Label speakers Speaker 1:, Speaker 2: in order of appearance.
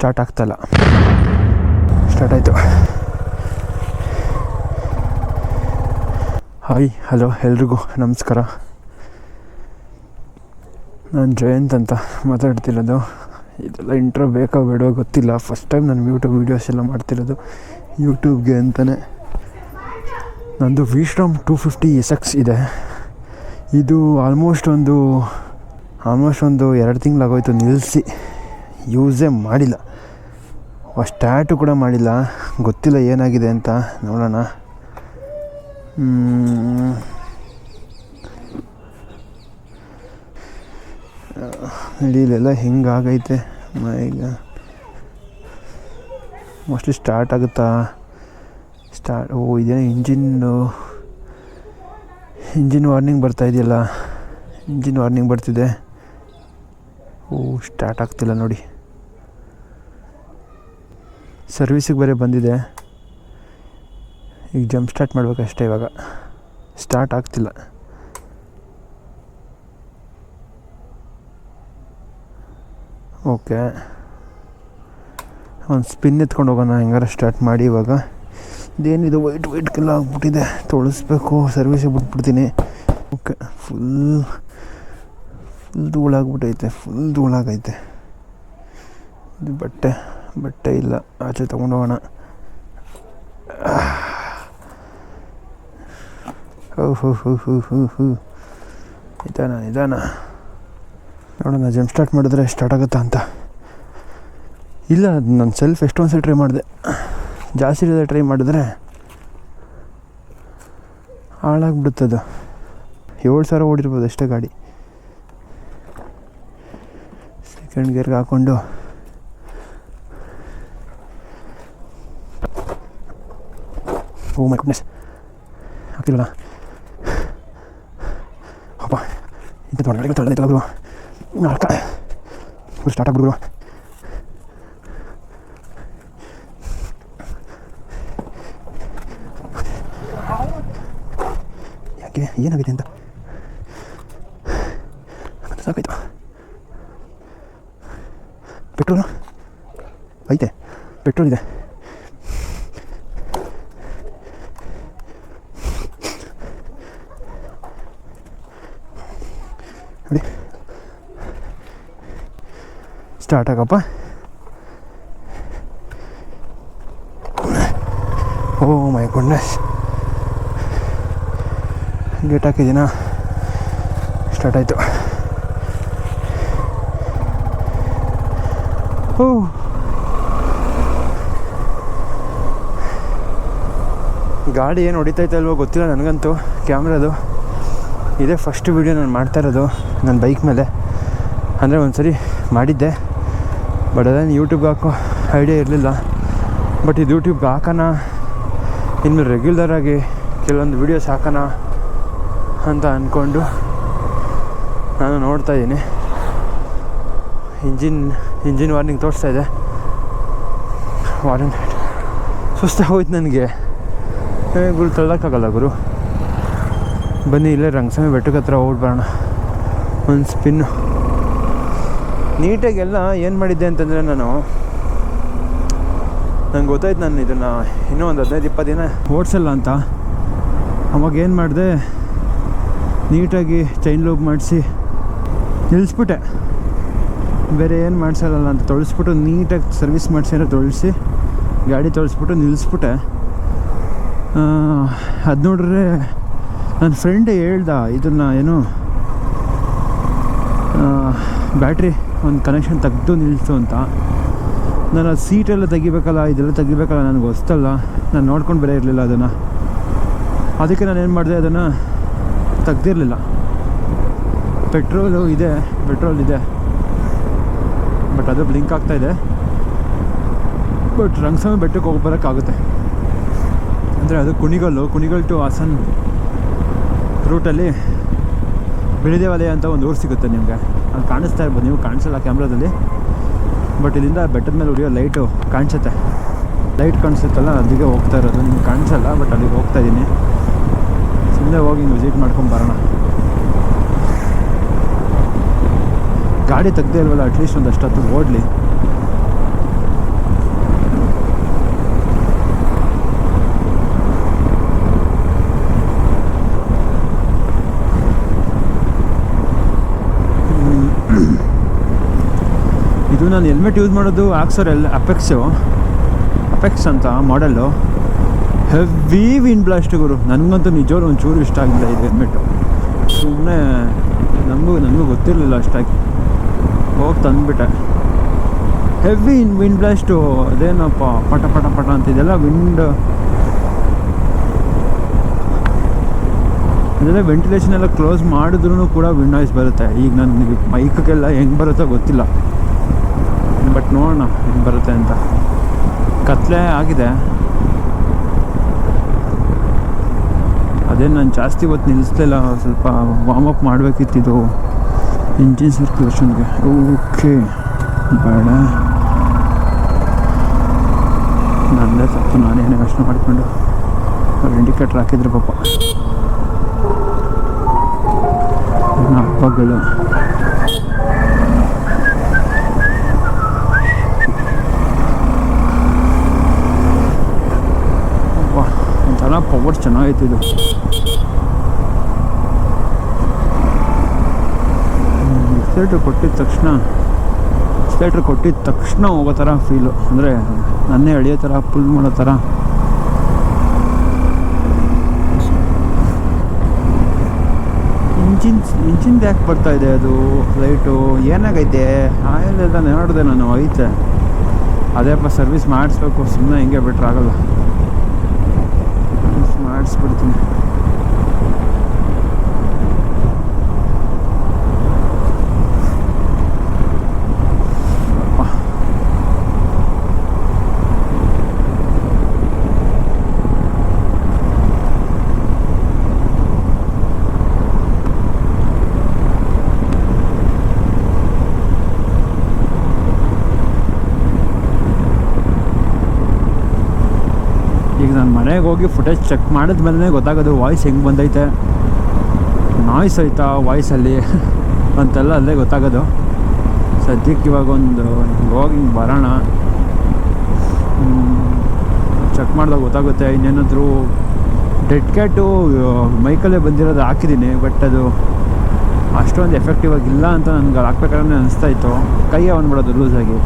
Speaker 1: Start ಆಗ್ತಲ್ಲ. Start ಆಯಿತು. Hi, hello, ಎಲ್ರಿಗೂ ನಮಸ್ಕಾರ. ನಾನು ಜಯಂತ್ ಅಂತ ಮಾತಾಡ್ತಿರೋದು. ಇದೆಲ್ಲ ಇಂಟ್ರೋ ಬೇಕೋ ಬೇಡೋ ಗೊತ್ತಿಲ್ಲ. ಫಸ್ಟ್ ಟೈಮ್ ನಾನು ಯೂಟ್ಯೂಬ್ ವೀಡಿಯೋಸ್ ಎಲ್ಲ ಮಾಡ್ತಿರೋದು. ಯೂಟ್ಯೂಬ್ಗೆ ಅಂತಲೇ ನಂದು ವಿಶ್ರಾಮ್ ಟೂ ಫಿಫ್ಟಿ ಎಸ್ ಎಕ್ಸ್ ಇದೆ. ಇದು ಆಲ್ಮೋಸ್ಟ್ ಒಂದು ಆಲ್ಮೋಸ್ಟ್ ಒಂದು ಎರಡು ತಿಂಗಳಾಗೋಯ್ತು ನಿಲ್ಲಿಸಿ ಯೂಸೇ ಮಾಡಿಲ್ಲ. ಸ್ಟಾರ್ಟು ಕೂಡ ಮಾಡಿಲ್ಲ. ಗೊತ್ತಿಲ್ಲ ಏನಾಗಿದೆ ಅಂತ ನೋಡೋಣ. ಇಲ್ಲೆಲ್ಲ ಹಿಂಗಾಗೈತೆ ಈಗ ಮೋಸ್ಟ್ಲಿ ಸ್ಟಾರ್ಟ್ ಆಗುತ್ತಾ? ಸ್ಟಾರ್ಟ್ ಓ ಇದೇನೋ ಇಂಜಿನ್ನು. ಇಂಜಿನ್ ವಾರ್ನಿಂಗ್ ಬರ್ತಾ ಇದೆಯಲ್ಲ? ಇಂಜಿನ್ ವಾರ್ನಿಂಗ್ ಬರ್ತಿದೆ. ಓ, ಸ್ಟಾರ್ಟ್ ಆಗ್ತಿಲ್ಲ ನೋಡಿ. ಸರ್ವಿಸಿಗೆ ಬೇರೆ ಬಂದಿದೆ. ಈಗ ಜಂಪ್ ಸ್ಟಾರ್ಟ್ ಮಾಡಬೇಕಷ್ಟೇ ಇವಾಗ. ಸ್ಟಾರ್ಟ್ ಆಗ್ತಿಲ್ಲ. ಓಕೆ ಒಂದು ಸ್ಪಿನ್ ಎತ್ಕೊಂಡು ಹೋಗೋಣ, ಹೆಂಗಾರ ಸ್ಟಾರ್ಟ್ ಮಾಡಿ ಇವಾಗ. ಇದೇನಿದು ವೈಟ್ ವೈಟ್ಗೆಲ್ಲ ಆಗ್ಬಿಟ್ಟಿದೆ. ತೊಳಸ್ಬೇಕು ಸರ್ವಿಸಿಗೆ ಬಿಟ್ಬಿಡ್ತೀನಿ. ಓಕೆ ಫುಲ್ ಫುಲ್ ಧೂಳಾಗ್ಬಿಟ್ಟೈತೆ ಫುಲ್ ಧೂಳಾಗೈತೆ. ಬಟ್ಟೆ. ಬಟ್ಟೆ ಇಲ್ಲ, ಆಚೆ ತೊಗೊಂಡೋಗೋಣ ಹೋಗೋಣ. ಹೋ ಹೋ ಹೋ ಹೋ ಹೋ ನಿಧಾನ ನಿಧಾನ. ನೋಡೋಣ ಜಂಪ್ ಸ್ಟಾರ್ಟ್ ಮಾಡಿದ್ರೆ ಸ್ಟಾರ್ಟ್ ಆಗುತ್ತಾ ಅಂತ. ಇಲ್ಲ, ನಾನು ಸೆಲ್ಫ್ ಎಷ್ಟೊಂದು ಸಲ ಟ್ರೈ ಮಾಡಿದೆ. ಜಾಸ್ತಿ ಇರೋದೇ ಟ್ರೈ ಮಾಡಿದ್ರೆ ಹಾಳಾಗ್ಬಿಡುತ್ತದು ಏಳು ಸಾವಿರ ಓಡಿರ್ಬೋದು ಅಷ್ಟೇ ಗಾಡಿ. ಸೆಕೆಂಡ್ ಗೇರ್ಗೆ ಹಾಕ್ಕೊಂಡು ಓ ಮೈ ಗುಡ್ನೆಸ್ ಆಗ್ತಿಲ್ಲ ಅಪ್ಪ ಇಂಥ ದೊಡ್ಡ ತಳ್ಳದೈತಲ್ಲ ಗುರು ಸ್ಟಾರ್ಟ್ ಸ್ಟಾರ್ಟ್ ಆಗ್ಬಿಡು ಯಾಕೆ ಏನಾಗಿದೆ ಅಂತ ಅದು ಸಾಕಾಯ್ತು ಪೆಟ್ರೋಲು ಐತೆ ಪೆಟ್ರೋಲ್ ಇದೆ ಸ್ಟಾರ್ಟ್ ಆಗಪ್ಪ ಓ ಮೈ ಗುಡ್ನೆಸ್ ಗೇಟ್ ಹಾಕಿದ್ದೀನಾ? ಸ್ಟಾರ್ಟ್ ಆಯಿತು. ಓ ಗಾಡಿ ಏನು ಹೊಡಿತೈತೆ ಅಲ್ವೋ ಗೊತ್ತಿಲ್ಲ ನನಗಂತೂ, ಕ್ಯಾಮ್ರಾದು. ಇದೇ ಫಸ್ಟ್ ವೀಡಿಯೋ ನಾನು ಮಾಡ್ತಾ ಇರೋದು, ನನ್ನ ಬೈಕ್ ಮೇಲೆ. ಅಂದರೆ ಒಂದು ಸರಿ ಮಾಡಿದ್ದೆ. ಬಟ್ ಅದೇನು ಯೂಟ್ಯೂಬ್ಗೆ ಹಾಕೋ ಐಡಿಯಾ ಇರಲಿಲ್ಲ. ಬಟ್ ಇದು ಯೂಟ್ಯೂಬ್ಗೆ ಹಾಕೋಣ ಇನ್ನು ರೆಗ್ಯುಲರಾಗಿ ಕೆಲವೊಂದು ವೀಡಿಯೋಸ್ ಹಾಕೋಣ ಅಂತ ಅಂದ್ಕೊಂಡು ನಾನು ನೋಡ್ತಾ ಇದ್ದೀನಿ. ಇಂಜಿನ್ ಇಂಜಿನ್ ವಾರ್ನಿಂಗ್ ತೋರಿಸ್ತಾ ಇದೆ. ವಾರ್ನಿಂಗ್ ಸುಸ್ತಾಗೋಯ್ತು ನನಗೆ. ಗುರು ತಳ್ಳೋಕ್ಕಾಗಲ್ಲ ಗುರು. ಬನ್ನಿ ಇಲ್ಲೇ ರಂಗಸ್ವಾಮಿ ಬೆಟ್ಟಕ್ಕೆ ಹತ್ರ ಹೋಗ್ಬಿಡೋಣ ಒಂದು ಸ್ಪಿನ್ನು ನೀಟಾಗೆಲ್ಲ ಏನು ಮಾಡಿದ್ದೆ ಅಂತಂದರೆ ನಾನು ನಂಗೆ ಗೊತ್ತಾಯ್ತು ನಾನು ಇದನ್ನು ಇನ್ನೂ ಒಂದು ಹದಿನೈದು ಇಪ್ಪತ್ತು ದಿನ ಓಡಿಸಲ್ಲ ಅಂತ. ಅವಾಗ ಏನು ಮಾಡಿದೆ, ನೀಟಾಗಿ ಚೈನ್ ಲೂಪ್ ಮಾಡಿಸಿ ನಿಲ್ಲಿಸ್ಬಿಟ್ಟೆ ಬೇರೆ ಏನು ಮಾಡಿಸಲ್ಲ ಅಂತ ತೊಳಸ್ಬಿಟ್ಟು ನೀಟಾಗಿ ಸರ್ವಿಸ್ ಮಾಡಿಸಿದ್ರೆ ತೊಳಸಿ ಗಾಡಿ ತೊಳಸ್ಬಿಟ್ಟು ನಿಲ್ಲಿಸ್ಬಿಟ್ಟೆ ಅದು ನೋಡ್ರೆ ನನ್ನ ಫ್ರೆಂಡ್ ಹೇಳ್ದ, ಇದನ್ನು ಏನು ಬ್ಯಾಟ್ರಿ ಒಂದು ಕನೆಕ್ಷನ್ ತೆಗೆದು ನಿಲ್ಲಿಸು ಅಂತ. ನಾನು ಅದು ಸೀಟೆಲ್ಲ ತೆಗಿಬೇಕಲ್ಲ, ಇದೆಲ್ಲ ತೆಗಿಬೇಕಲ್ಲ, ನನಗೆ ಹೊಸ್ತಲ್ಲ. ನಾನು ನೋಡ್ಕೊಂಡು ಬೇರೆ ಇರಲಿಲ್ಲ ಅದನ್ನು. ಅದಕ್ಕೆ ನಾನು ಏನು ಮಾಡಿದೆ, ಅದನ್ನು ತೆಗ್ದಿರಲಿಲ್ಲ. ಪೆಟ್ರೋಲು ಇದೆ, ಪೆಟ್ರೋಲ್ ಇದೆ. ಬಟ್ ಅದು ಬ್ಲಿಂಕ್ ಆಗ್ತಾ ಇದೆ. ಬಟ್ ರಂಗಸ್ವಾಮಿ ಬೆಟ್ಟಕ್ಕೆ ಹೋಗಿ ಬರೋಕ್ಕಾಗುತ್ತೆ. ಅಂದರೆ ಅದು ಕುಣಿಗಲ್ಲು, ಕುಣಿಗಲ್ ಟು ಹಾಸನ್ ರೂಟಲ್ಲಿ ಬಿಳಿದೆ ವಲಯ ಅಂತ ಒಂದು ಊರು ಸಿಗುತ್ತೆ ನಿಮಗೆ. ಕಾಣಿಸ್ತಾ ಇರ್ಬೋದು, ನೀವು ಕಾಣಿಸಲ್ಲ ಕ್ಯಾಮ್ರಾದಲ್ಲಿ ಬಟ್ ಇಲ್ಲಿಂದ ಬೆಟ್ಟದ ಮೇಲೆ ಉರಿಯೋ ಲೈಟು ಕಾಣಿಸುತ್ತೆ. ಲೈಟ್ ಕಾಣಿಸುತ್ತಲ್ಲ, ಅಲ್ಲಿಗೆ ಹೋಗ್ತಾ ಇರೋದು. ನಿಮ್ಗೆ ಕಾಣಿಸಲ್ಲ ಬಟ್ ಅಲ್ಲಿಗೆ ಹೋಗ್ತಾ ಇದ್ದೀನಿ ಸುಮ್ಮನೆ ಹೋಗಿ ಹಿಂಗೆ ವಿಸಿಟ್ ಮಾಡ್ಕೊಂಡು ಬರೋಣ. ಗಾಡಿ ತೆಗ್ದೇ ಇಲ್ವಲ್ಲ ಅಟ್ಲೀಸ್ಟ್ ಒಂದಷ್ಟು ಹತ್ತು ಓಡಲಿ. ನಾನು ಹೆಲ್ಮೆಟ್ ಯೂಸ್ ಮಾಡೋದು ಆಕ್ಸರ್ ಎಲ್ ಅಪೆಕ್ಸು ಅಪೆಕ್ಸ್ ಅಂತ ಮಾಡೆಲ್ಲು ಹೆವಿ ವಿನ್ ಬ್ಲಾಸ್ಟ್ ಗುರು. ನನಗಂತೂ ನಿಜವಾಗ್ಲೂ ಒಂಚೂರು ಇಷ್ಟ ಆಗಿಲ್ಲ ಇದು ಹೆಲ್ಮೆಟು ಸುಮ್ಮನೆ ನಮಗೂ, ನನಗೂ ಗೊತ್ತಿರಲಿಲ್ಲ ಅಷ್ಟಾಗಿ. ಹೋಗಿ ತಂದುಬಿಟ್ಟೆ. ಹೆವಿ ವಿಂಡ್ ಬ್ಲಾಸ್ಟು ಅದೇನಪ್ಪ, ಪಟ ಪಟ ಪಟ ಅಂತ ಇದೆಲ್ಲ ವಿಂಡ್ ಇದೆಲ್ಲ ವೆಂಟಿಲೇಷನ್ ಎಲ್ಲ ಕ್ಲೋಸ್ ಮಾಡಿದ್ರೂ ಕೂಡ ವಿಂಡ್ ನಾಯ್ಸ್ ಬರುತ್ತೆ. ಈಗ ನನಗೆ ಮೈಕ್ಗೆಲ್ಲ ಹೆಂಗೆ ಬರುತ್ತೋ ಗೊತ್ತಿಲ್ಲ. ನೋಡೋಣ ಹೆಂಗೆ ಬರುತ್ತೆ ಅಂತ. ಕತ್ಲೆ ಆಗಿದೆ. ಅದೇ ನಾನು ಜಾಸ್ತಿ ಹೊತ್ತು ನಿಲ್ಲಿಸ್ಲಿಲ್ಲ, ಸ್ವಲ್ಪ ವಾರ್ಮ್ ಅಪ್ ಮಾಡಬೇಕಿತ್ತಿದು. ಇಂಜಿನ್ ಸರ್ಕ್ಯುಲೇಷನ್ಗೆ ಓಕೆ ಬೇಡ. ನಂದೇ ತಪ್ಪು. ನಾನೇನು ಯೋಚನೆ ಮಾಡಿಕೊಂಡು ಇಂಡಿಕೇಟ್ರ್ ಹಾಕಿದ್ರು ಪಾಪ. ನನ್ನ ಹಬ್ಬಗಳು. ಚೆನ್ನಾಗೈತೆ ಇದು. ಎಕ್ಸ್ಲೇಟ್ರ್ ಕೊಟ್ಟಿದ ತಕ್ಷಣ ಸ್ಲೇಟ್ರ್ ಕೊಟ್ಟಿದ ತಕ್ಷಣ ಹೋಗೋ ಥರ ಫೀಲು ಅಂದರೆ ನನ್ನೇ ಎಳೆಯೋ ಥರ ಪುಲ್ ಮಾಡೋ ಥರ ಇಂಜಿನ್ ಇಂಜಿನ್ದು ಯಾಕೆ ಬರ್ತಾ ಇದೆ ಅದು? ಲೈಟು ಏನಾಗೈತೆ? ಆಯಿಲ್ ಎಲ್ಲ ನೋಡಿದೆ ನಾನು, ಐತೆ. ಅದೇಪ್ಪ ಸರ್ವಿಸ್ ಮಾಡಿಸ್ಬೇಕು ಸುಮ್ಮನೆ ಹಿಂಗೆ ಬಿಟ್ರೆ ಆಗಲ್ಲ ಮಾಡಿಸ್ಬಿಡ್ತೀನಿ ಅಪ್ಪ. ಈಗ ನಾನು ಮನೆಗೆ ಹೋಗಿ ಫುಟೇಜ್ ಚೆಕ್ ಮಾಡಿದ್ಮೇಲೆ ಗೊತ್ತಾಗೋದು ವಾಯ್ಸ್ ಹೆಂಗೆ ಬಂದೈತೆ. ನಾಯ್ಸ್ ಐತಾ ವಾಯ್ಸಲ್ಲಿ ಅಂತೆಲ್ಲ ಅಲ್ಲೇ ಗೊತ್ತಾಗೋದು. ಸದ್ಯಕ್ಕೆ ಇವಾಗ ಒಂದು ಹೋಗಿ ಬರೋಣ ಚೆಕ್ ಮಾಡಿದಾಗ ಗೊತ್ತಾಗುತ್ತೆ. ಇನ್ನೇನಾದರೂ ಡೆಡ್ ಕ್ಯಾಟು ಮೈಕಲ್ಲೇ ಬಂದಿರೋದು ಹಾಕಿದ್ದೀನಿ ಬಟ್ ಅದು ಅಷ್ಟೊಂದು ಎಫೆಕ್ಟಿವ್ ಆಗಿಲ್ಲ ಅಂತ ನನಗೆ ಹಾಕ್ಬೇಕಾದ್ರೆ ಅನಿಸ್ತಾ ಇತ್ತು. ಅವನ್ ಬಂದ್ಬಿಡೋದು ಲೂಸಾಗಿ